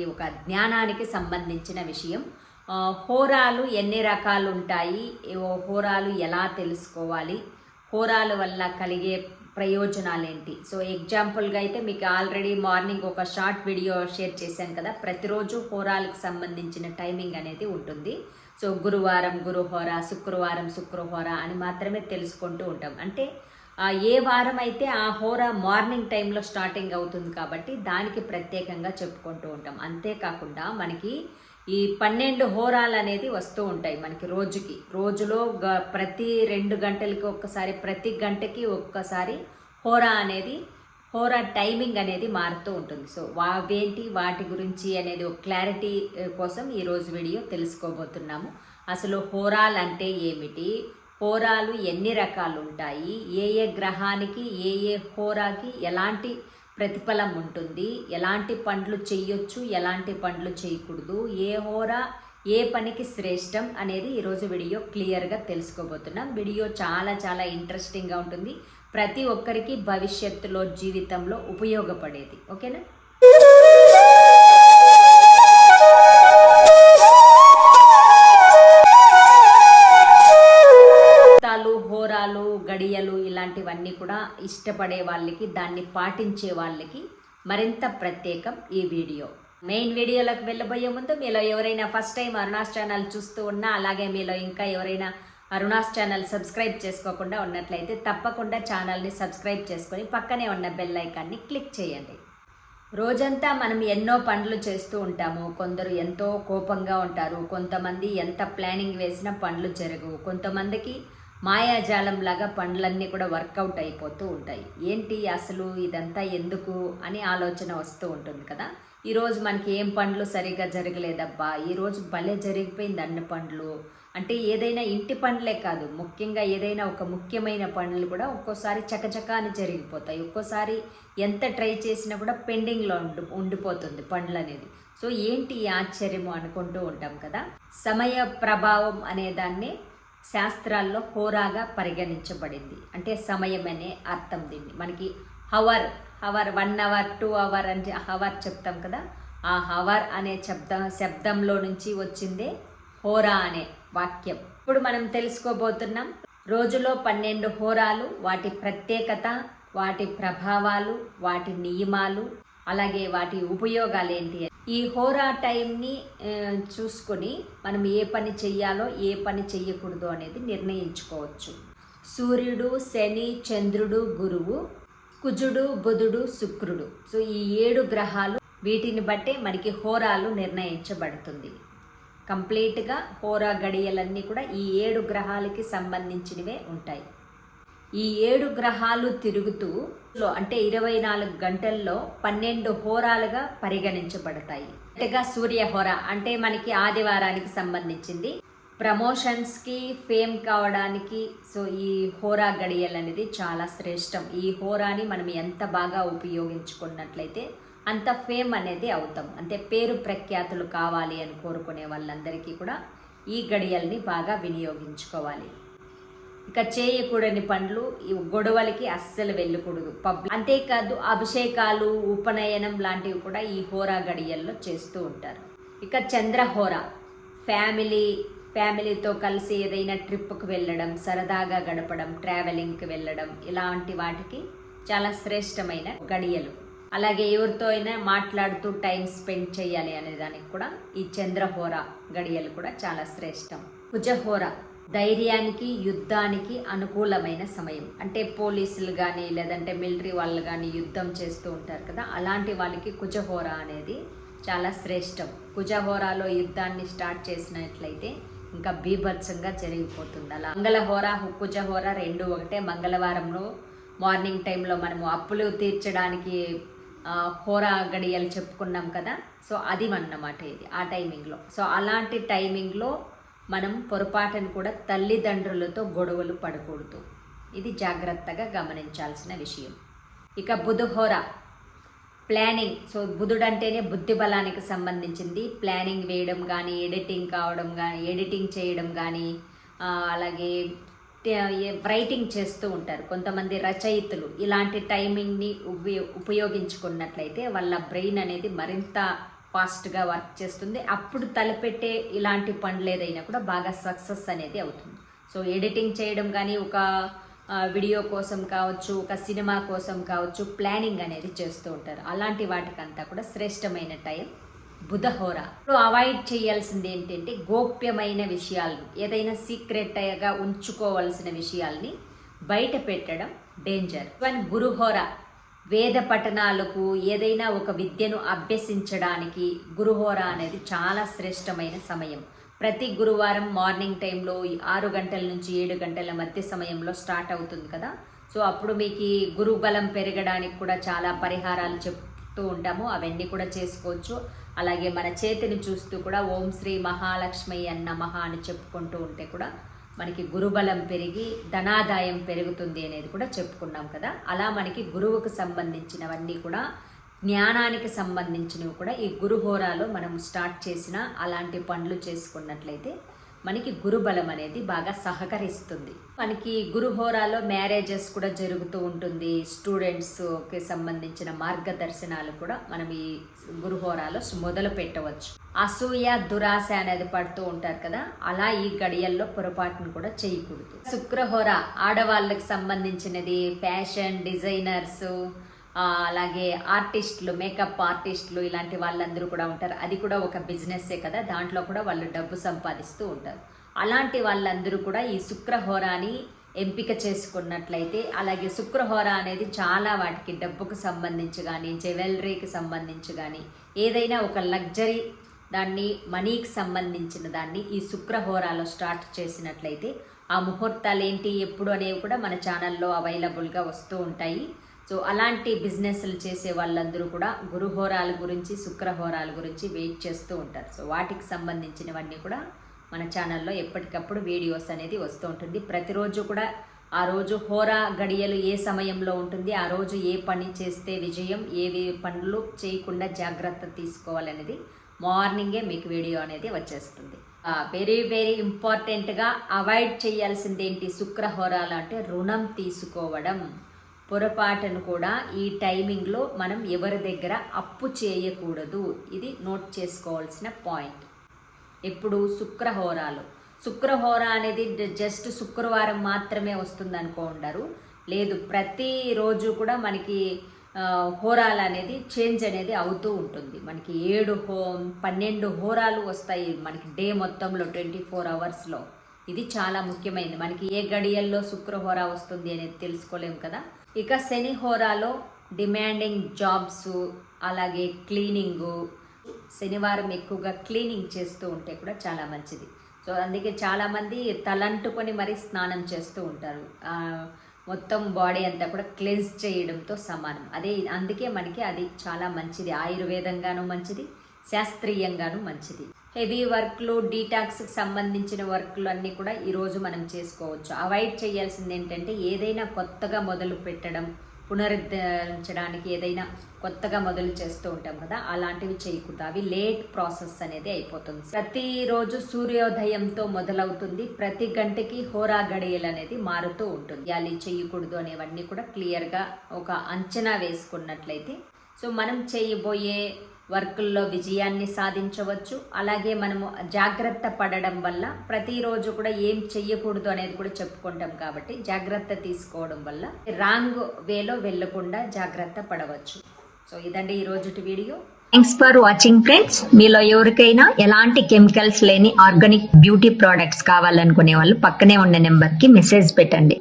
ఈ ఒక జ్ఞానానికి సంబంధించిన విషయం. హోరాలు ఎన్ని రకాలు ఉంటాయి హోరాలు ఎలా తెలుసుకోవాలి? హోరాల వల్ల కలిగే ప్రయోజనాలు ఏంటి సో ఎగ్జాంపుల్గా అయితే మీకు ఆల్రెడీ మార్నింగ్ ఒక షార్ట్ వీడియో షేర్ చేశాను కదా. ప్రతిరోజు హోరాలకు సంబంధించిన టైమింగ్ అనేది ఉంటుంది. సో గురువారం గురుహోర శుక్రవారం శుక్రహోర అని మాత్రమే తెలుసుకుంటూ ఉంటాం. అంటే ఏ వారం అయితే ఆ హోర మార్నింగ్ టైంలో స్టార్టింగ్ అవుతుంది కాబట్టి దానికి ప్రత్యేకంగా చెప్పుకుంటూ ఉంటాం. అంతేకాకుండా మనకి ఈ పన్నెండు హోరాలు అనేది వస్తూ ఉంటాయి మనకి రోజుకి. రోజులో గ ప్రతి రెండు గంటలకి ఒక్కసారి ప్రతి గంటకి ఒక్కసారి హోరా అనేది హోరా టైమింగ్ అనేది మారుతూ ఉంటుంది. సో వావేంటి వాటి గురించి అనేది ఒక క్లారిటీ కోసం ఈరోజు వీడియో తెలుసుకోబోతున్నాము. అసలు హోరాలు అంటే ఏమిటి? హోరాలు ఎన్ని రకాలు ఉంటాయి ఏ ఏ గ్రహానికి ఏ ఏ హోరాకి ఎలాంటి ప్రతిఫలం ఉంటుంది? ఎలాంటి పండ్లు చేయొచ్చు ఎలాంటి పండ్లు చేయకూడదు ఏ హోరా ఏ పనికి శ్రేష్టం అనేది ఈరోజు వీడియో క్లియర్గా తెలుసుకోబోతున్నాం. వీడియో చాలా చాలా ఇంట్రెస్టింగ్గా ఉంటుంది. ప్రతి ఒక్కరికి భవిష్యత్తులో జీవితంలో ఉపయోగపడేది. ఓకేనా? గడియలు ఇలాంటివన్నీ కూడా ఇష్టపడే వాళ్ళకి దాన్ని పాటించే వాళ్ళకి మరింత ప్రత్యేకం ఈ వీడియో. మెయిన్ వీడియోలోకి వెళ్ళబోయే ముందు మీలో ఎవరైనా ఫస్ట్ టైం అరుణాస్ ఛానల్ చూస్తూ ఉన్నా అలాగే మీలో ఇంకా ఎవరైనా అరుణాస్ ఛానల్ సబ్స్క్రైబ్ చేసుకోకుండా ఉన్నట్లయితే తప్పకుండా ఛానల్ని సబ్స్క్రైబ్ చేసుకొని పక్కనే ఉన్న బెల్ ఐకాన్ని క్లిక్ చేయండి. రోజంతా మనం ఎన్నో పనులు చేస్తూ ఉంటాము. కొందరు ఎంతో కోపంగా ఉంటారు. కొంతమంది ఎంత ప్లానింగ్ వేసినా పనులు జరగవు. కొంతమందికి మాయాజాలం లాగా పనులన్నీ కూడా వర్కౌట్ అయిపోతూ ఉంటాయి. ఏంటి అసలు ఇదంతా ఎందుకు అని ఆలోచన వస్తూ ఉంటుంది కదా. ఈరోజు మనకి ఏం పండ్లు సరిగ్గా జరగలేదబ్బా. ఈరోజు భలే జరిగిపోయింది అన్ని పండ్లు అంటే ఏదైనా ఇంటి పనులే కాదు. ముఖ్యంగా ఏదైనా ఒక ముఖ్యమైన పనులు కూడా ఒక్కోసారి చకచకా అని జరిగిపోతాయి. ఒక్కోసారి ఎంత ట్రై చేసినా కూడా పెండింగ్లో ఉండి ఉండిపోతుంది పండ్లు అనేది సో ఏంటి ఈ ఆశ్చర్యము అనుకుంటూ ఉంటాం కదా. సమయ ప్రభావం అనే దాన్ని శాస్త్రాల్లో హోరాగా పరిగణించబడింది. అంటే సమయం అనే అర్థం దీన్ని. మనకి hour hour one hour two hour అంటే హవర్ చెప్తాం కదా? ఆ హవర్ అనే శబ్ద శబ్దంలో నుంచి వచ్చిందే హోరా అనే వాక్యం. ఇప్పుడు మనం తెలుసుకోబోతున్నాం రోజులో పన్నెండు హోరాలు వాటి ప్రత్యేకత వాటి ప్రభావాలు వాటి నియమాలు అలాగే వాటి ఉపయోగాలు ఏంటి ఈ హోరా టైంని చూసుకొని మనం ఏ పని చెయ్యాలో ఏ పని చెయ్యకూడదు అనేది నిర్ణయించుకోవచ్చు. సూర్యుడు శని చంద్రుడు గురువు కుజుడు బుధుడు శుక్రుడు. సో ఈ ఏడు గ్రహాలు వీటిని బట్టే మనకి హోరాలు నిర్ణయించబడుతుంది. కంప్లీట్గా హోరా గడియలన్నీ కూడా ఈ ఏడు గ్రహాలకి సంబంధించినవే ఉంటాయి. ఈ ఏడు గ్రహాలు తిరుగుతూ అంటే ఇరవై నాలుగు గంటల్లో పన్నెండు హోరాలుగా పరిగణించబడతాయి. అంతేగా సూర్య హోర అంటే మనకి ఆదివారానికి సంబంధించింది. ప్రమోషన్స్కి ఫేమ్ కావడానికి సో ఈ హోరా గడియలు అనేది చాలా శ్రేష్టం. ఈ హోరాని మనం ఎంత బాగా ఉపయోగించుకున్నట్లయితే అంత ఫేమ్ అనేది అవుతాం. అంటే పేరు ప్రఖ్యాతులు కావాలి అని కోరుకునే వాళ్ళందరికీ కూడా ఈ గడియల్ని బాగా వినియోగించుకోవాలి. ఇక చేయకూడని పనులు గొడవలకి అస్సలు వెళ్ళకూడదు. పబ్లిక్ అంతేకాదు అభిషేకాలు ఉపనయనం లాంటివి కూడా ఈ హోరా గడియల్లో చేస్తూ ఉంటారు. ఇక చంద్రహోర ఫ్యామిలీ ఫ్యామిలీతో కలిసి ఏదైనా ట్రిప్కి వెళ్ళడం సరదాగా గడపడం ట్రావెలింగ్కి వెళ్ళడం ఇలాంటి వాటికి చాలా శ్రేష్టమైన గడియలు. అలాగే ఎవరితో అయినా మాట్లాడుతూ టైం స్పెండ్ చేయాలి అనే దానికి కూడా ఈ చంద్రహోర గడియలు కూడా చాలా శ్రేష్టం. కుజహోర ధైర్యానికి యుద్ధానికి అనుకూలమైన సమయం. అంటే పోలీసులు కానీ లేదంటే మిలిటరీ వాళ్ళు కానీ యుద్ధం చేస్తూ ఉంటారు కదా అలాంటి వాళ్ళకి కుజహోర అనేది చాలా శ్రేష్టం. కుజహోరాలో యుద్ధాన్ని స్టార్ట్ చేసినట్లయితే ఇంకా బీభత్సంగా జరిగిపోతుంది అలా. మంగళహోర కుజహోర రెండు ఒకటే. మంగళవారంలో మార్నింగ్ టైంలో మనము అప్పులు తీర్చడానికి హోరా గడియలు చెప్పుకున్నాం కదా సో అది అన్నమాట ఇది ఆ టైమింగ్లో. సో అలాంటి టైమింగ్లో మనం పొరపాటును కూడా తల్లిదండ్రులతో గొడవలు పడకూడదు. ఇది జాగ్రత్తగా గమనించాల్సిన విషయం. ఇక బుధహోర. ప్లానింగ్. సో బుధుడు అంటేనే బుద్ధి బలానికి సంబంధించింది. ప్లానింగ్ వేయడం కానీ ఎడిటింగ్ కావడం కానీ ఎడిటింగ్ చేయడం కానీ అలాగే రైటింగ్ చేస్తూ ఉంటారు. కొంతమంది రచయితలు. ఇలాంటి టైమింగ్ని ఉపయోగించుకున్నట్లయితే వాళ్ళ బ్రెయిన్ అనేది మరింత ఫాస్ట్గా వర్క్ చేస్తుంది. అప్పుడు తలపెట్టే ఇలాంటి పనులు ఏదైనా కూడా బాగా సక్సెస్ అనేది అవుతుంది. సో ఎడిటింగ్ చేయడం కానీ ఒక వీడియో కోసం కావచ్చు ఒక సినిమా కోసం కావచ్చు ప్లానింగ్ అనేది చేస్తూ ఉంటారు. అలాంటి వాటికంతా కూడా శ్రేష్టమైన టైం బుధహోర. ఇప్పుడు అవాయిడ్ చేయాల్సింది ఏంటంటే గోప్యమైన విషయాలు ఏదైనా సీక్రెట్గా ఉంచుకోవాల్సిన విషయాల్ని బయట పెట్టడం డేంజర్. వన్ గురుహోర. వేద పఠనాలకు ఏదైనా ఒక విద్యను అభ్యసించడానికి గురుహోర అనేది చాలా శ్రేష్టమైన సమయం. ప్రతి గురువారం మార్నింగ్ టైంలో ఈ ఆరు గంటల నుంచి ఏడు గంటల మధ్య సమయంలో స్టార్ట్ అవుతుంది కదా. సో అప్పుడు మీకు ఈ పెరగడానికి కూడా చాలా పరిహారాలు చెప్తూ ఉంటాము. అవన్నీ కూడా చేసుకోవచ్చు. అలాగే మన చేతిని చూస్తూ కూడా ఓం శ్రీ మహాలక్ష్మి అన్న మహా అని చెప్పుకుంటూ ఉంటే కూడా మనకి గురుబలం పెరిగి ధనాదాయం పెరుగుతుంది అనేది కూడా చెప్పుకున్నాం కదా. అలా మనకి గురువుకు సంబంధించినవన్నీ కూడా జ్ఞానానికి సంబంధించినవి కూడా ఈ గురుహోరాలో మనం స్టార్ట్ చేసిన అలాంటి పనులు చేసుకున్నట్లయితే మనకి గురుబలం అనేది బాగా సహకరిస్తుంది. మనకి గురుహోరాలో మ్యారేజెస్ కూడా జరుగుతూ ఉంటుంది. స్టూడెంట్స్కి సంబంధించిన మార్గదర్శనాలు కూడా మనం ఈ గురుహోరాలో మొదలు పెట్టవచ్చు. అసూయ దురాశ అనేది పడుతూ ఉంటారు కదా అలా ఈ గడియల్లో పొరపాటును కూడా చేయకూడదు. శుక్రహోర ఆడవాళ్ళకి సంబంధించినది ఫ్యాషన్ డిజైనర్స్ అలాగే ఆర్టిస్టులు మేకప్ ఆర్టిస్టులు ఇలాంటి వాళ్ళందరూ కూడా ఉంటారు. అది కూడా ఒక బిజినెస్సే కదా. దాంట్లో కూడా వాళ్ళు డబ్బు సంపాదిస్తూ ఉంటారు. అలాంటి వాళ్ళందరూ కూడా ఈ శుక్రహోరాని ఎంపిక చేసుకున్నట్లయితే అలాగే శుక్రహోర అనేది చాలా వాటికి డబ్బుకు సంబంధించి కానీ జ్యువెలరీకి సంబంధించి కానీ ఏదైనా ఒక లగ్జరీ దాన్ని మనీకి సంబంధించిన దాన్ని ఈ శుక్రహోరాలో స్టార్ట్ చేసినట్లయితే ఆ ముహూర్తాలు ఏంటి ఎప్పుడు అనేవి కూడా మన ఛానల్లో అవైలబుల్గా వస్తూ ఉంటాయి. సో అలాంటి బిజినెస్లు చేసే వాళ్ళందరూ కూడా గురుహోరాల గురించి శుక్రహోరాల గురించి వెయిట్ చేస్తూ ఉంటారు. సో వాటికి సంబంధించినవన్నీ కూడా మన ఛానల్లో ఎప్పటికప్పుడు వీడియోస్ అనేది వస్తూ ఉంటుంది. ప్రతిరోజు కూడా ఆ రోజు హోరా గడియలు ఏ సమయంలో ఉంటుంది ఆ రోజు ఏ పని చేస్తే విజయం ఏవి పనులు చేయకుండా జాగ్రత్త తీసుకోవాలనేది మార్నింగే మీకు వీడియో అనేది వచ్చేస్తుంది. వెరీ వెరీ ఇంపార్టెంట్గా అవాయిడ్ చేయాల్సింది ఏంటి శుక్రహోరాలు అంటే రుణం తీసుకోవడం. పొరపాటును కూడా ఈ టైమింగ్లో మనం ఎవరి దగ్గర అప్పు చేయకూడదు. ఇది నోట్ చేసుకోవాల్సిన పాయింట్. ఇప్పుడు శుక్రహోరాలు. శుక్రహోర అనేది జస్ట్ శుక్రవారం మాత్రమే వస్తుంది అనుకుంటారు లేదు ప్రతిరోజు కూడా మనకి హోరాలు అనేది చేంజ్ అనేది అవుతూ ఉంటుంది. మనకి ఏడు హో పన్నెండు హోరాలు వస్తాయి మనకి డే మొత్తంలో ట్వంటీ ఫోర్ అవర్స్లో. ఇది చాలా ముఖ్యమైనది. మనకి ఏ గడియల్లో శుక్రహోర వస్తుంది అనేది తెలుసుకోలేము కదా? ఇక శని హోరాలో డిమాండింగ్ జాబ్స్ అలాగే క్లీనింగు శనివారం ఎక్కువగా క్లీనింగ్ చేస్తూ ఉంటే కూడా చాలా మంచిది. సో అందుకే చాలామంది తలంటుకొని మరీ స్నానం చేస్తూ ఉంటారు. మొత్తం బాడీ అంతా కూడా క్లెన్స్ చేయడంతో సమానం. అదే అందుకే మనకి అది చాలా మంచిది. ఆయుర్వేదంగాను మంచిది శాస్త్రీయంగాను మంచిది. హెవీ వర్క్లు డీటాక్స్కి సంబంధించిన వర్క్లు అన్నీ కూడా ఈరోజు మనం చేసుకోవచ్చు. అవాయిడ్ చేయాల్సింది ఏంటంటే ఏదైనా కొత్తగా మొదలు పెట్టడం పునరుద్ధరించడానికి ఏదైనా కొత్తగా మొదలు చేస్తూ ఉంటాం కదా అలాంటివి చేయకూడదు. అవి లేట్ ప్రాసెస్ అనేది అయిపోతుంది. ప్రతిరోజు సూర్యోదయంతో మొదలవుతుంది. ప్రతి గంటకి హోరా గడియలు అనేది మారుతూ ఉంటుంది. అది చేయకూడదు అనేవన్నీ కూడా క్లియర్గా ఒక అంచనా వేసుకున్నట్లయితే. సో మనం చేయబోయే వర్కుల్లో విజయాన్ని సాధించవచ్చు. అలాగే మనము జాగ్రత్త పడడం వల్ల ప్రతిరోజు కూడా ఏం చెయ్యకూడదు అనేది కూడా చెప్పుకుంటాం కాబట్టి జాగ్రత్త తీసుకోవడం వల్ల రాంగ్ వేలో వెళ్ళకుండా జాగ్రత్త పడవచ్చు. సో ఇదండి ఈ రోజుటి వీడియో. థ్యాంక్స్ ఫర్ వాచింగ్ ఫ్రెండ్స్ మీలో ఎవరికైనా ఎలాంటి కెమికల్స్ లేని ఆర్గానిక్ బ్యూటీ ప్రోడక్ట్స్ కావాలనుకునే వాళ్ళు పక్కనే ఉన్న నెంబర్కి మెసేజ్ పెట్టండి.